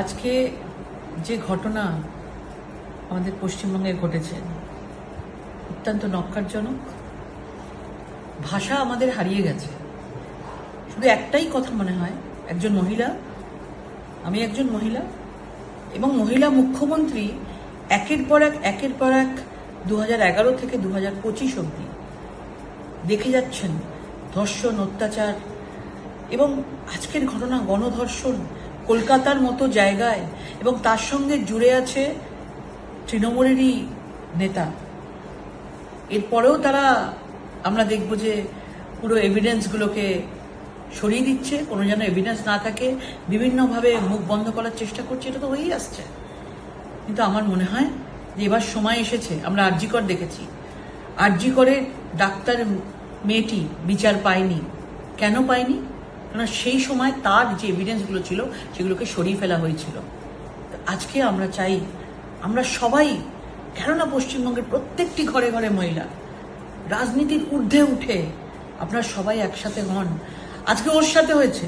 আজকে যে ঘটনা আমাদের পশ্চিমবঙ্গে ঘটেছে, অত্যন্ত নক্কারজনক। ভাষা আমাদের হারিয়ে গেছে। শুধু একটাই কথা মনে হয়, একজন মহিলা, আমি একজন মহিলা এবং মহিলা মুখ্যমন্ত্রী একের পর এক, একের পর এক দু থেকে দু হাজার পঁচিশ অব্দি দেখে যাচ্ছেন ধর্ষণ, অত্যাচার এবং আজকের ঘটনা গণধর্ষণ কলকাতার মতো জায়গায় এবং তার সঙ্গে জুড়ে আছে তৃণমূলেরই নেতা। এরপরেও তারা, আমরা দেখব যে পুরো এভিডেন্সগুলোকে সরিয়ে দিচ্ছে, কোনো যেন এভিডেন্স না থাকে, বিভিন্নভাবে মুখ বন্ধ করার চেষ্টা করছে, এটা তো হয়েই আসছে। কিন্তু আমার মনে হয় যে এবার সময় এসেছে, আমরা আরজিকর দেখেছি। আরজিকরে ডাক্তার মেয়েটি বিচার পায়নি। কেন পায়নি? কারণ সেই সময় তার যে এভিডেন্সগুলো ছিল, সেগুলোকে সরিয়ে ফেলা হয়েছিল। আজকে আমরা চাই, আমরা সবাই, কেননা পশ্চিমবঙ্গের প্রত্যেকটি ঘরে ঘরে মহিলা, রাজনীতির ঊর্ধ্বে উঠে আপনারা সবাই একসাথে হন। আজকে ওর সাথে হয়েছে,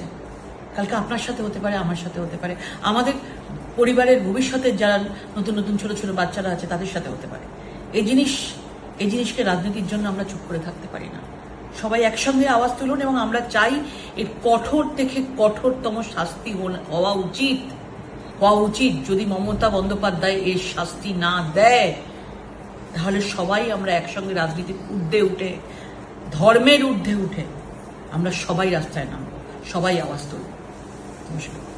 কালকে আপনার সাথে হতে পারে, আমার সাথে হতে পারে। আমাদের পরিবারের ভবিষ্যতের যারা নতুন নতুন ছোট ছোট বাচ্চারা আছে, তাদের সাথে হতে পারে। এই জিনিস, এই জিনিসকে রাজনীতির জন্য আমরা চুপ করে থাকতে পারি না। সবাই একসঙ্গে আওয়াজ তুলুন এবং আমরা চাই এর কঠোর থেকে কঠোরতম শাস্তি হওয়া উচিত। হওয়া উচিত। যদি মমতা বন্দ্যোপাধ্যায় এর শাস্তি না দেয়, তাহলে সবাই আমরা একসঙ্গে রাজনীতির ঊর্ধ্বে উঠে, ধর্মের ঊর্ধ্বে উঠে আমরা সবাই রাস্তায় নামবো। সবাই আওয়াজ তুলব নমস্কার।